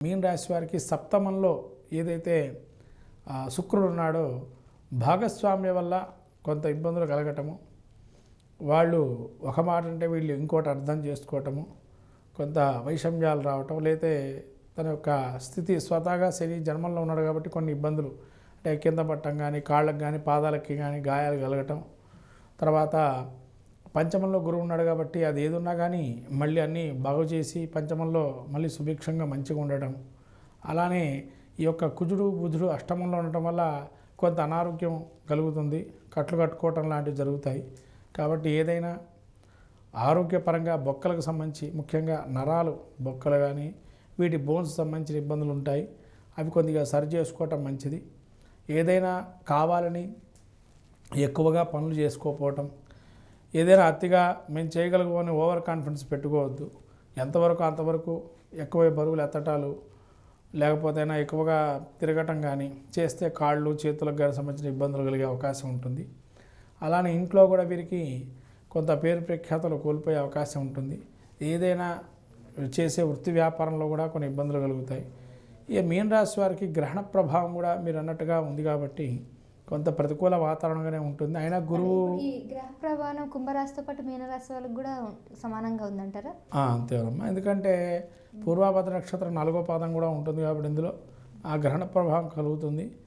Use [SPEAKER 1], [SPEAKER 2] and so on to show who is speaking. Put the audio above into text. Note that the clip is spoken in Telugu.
[SPEAKER 1] మీన రాశి వారికి సప్తమంలో ఏదైతే శుక్రుడు ఉన్నాడో భాగస్వామ్య వల్ల కొంత ఇబ్బందులు కలగటము వాళ్ళు ఒక మాట అంటే వీళ్ళు ఇంకోటి అర్థం చేసుకోవటము కొంత వైషమ్యాలు రావటం లేతే తన యొక్క స్థితి స్వతహాగా శని జన్మంలో ఉన్నాడు కాబట్టి కొన్ని ఇబ్బందులు అంటే కింద పట్టం కానీ కాళ్ళకి కానీ పాదాలకి కానీ గాయాలు కలగటం తర్వాత పంచమంలో గురువు ఉన్నాడు కాబట్టి అది ఏదున్నా కానీ మళ్ళీ అన్నీ బాగు చేసి పంచమంలో మళ్ళీ సుభిక్షంగా మంచిగా ఉండటం అలానే ఈ యొక్క కుజుడు బుధుడు అష్టమంలో ఉండటం వల్ల కొంత అనారోగ్యం కలుగుతుంది. కట్లు కట్టుకోవటం లాంటివి జరుగుతాయి. కాబట్టి ఏదైనా ఆరోగ్యపరంగా బొక్కలకు సంబంధించి ముఖ్యంగా నరాలు బొక్కలు కానీ వీటి బోన్స్ సంబంధించిన ఇబ్బందులు ఉంటాయి. అవి కొద్దిగా సరి చేసుకోవటం మంచిది. ఏదైనా కావాలని ఎక్కువగా పనులు చేసుకోకపోవటం ఏదైనా అతిగా మేము చేయగలగమని ఓవర్ కాన్ఫిడెన్స్ పెట్టుకోవద్దు. ఎంతవరకు అంతవరకు ఎక్కువ బరువులు ఎత్తటాలు లేకపోతే ఎక్కువగా తిరగటం కానీ చేస్తే కాళ్ళు చేతులకు కానీ సంబంధించిన ఇబ్బందులు కలిగే అవకాశం ఉంటుంది. అలానే ఇంట్లో కూడా వీరికి కొంత పేరు ప్రఖ్యాతలు కోల్పోయే అవకాశం ఉంటుంది. ఏదైనా చేసే వృత్తి వ్యాపారంలో కూడా కొన్ని ఇబ్బందులు కలుగుతాయి. ఇక మీన రాశి వారికి గ్రహణ ప్రభావం కూడా మీరు అన్నట్టుగా ఉంది కాబట్టి కొంత ప్రతికూల వాతావరణంగానే ఉంటుంది. అయినా గురువు
[SPEAKER 2] ఈ గ్రహ ప్రభావం కుంభరాశితో పాటు మీనరాశి వాళ్ళకి కూడా సమానంగా ఉందంటారా?
[SPEAKER 1] అంతేనమ్మా ఎందుకంటే పూర్వాభద్ర నక్షత్రం నాలుగో పాదం కూడా ఉంటుంది కాబట్టి ఇందులో ఆ గ్రహణ ప్రభావం కలుగుతుంది.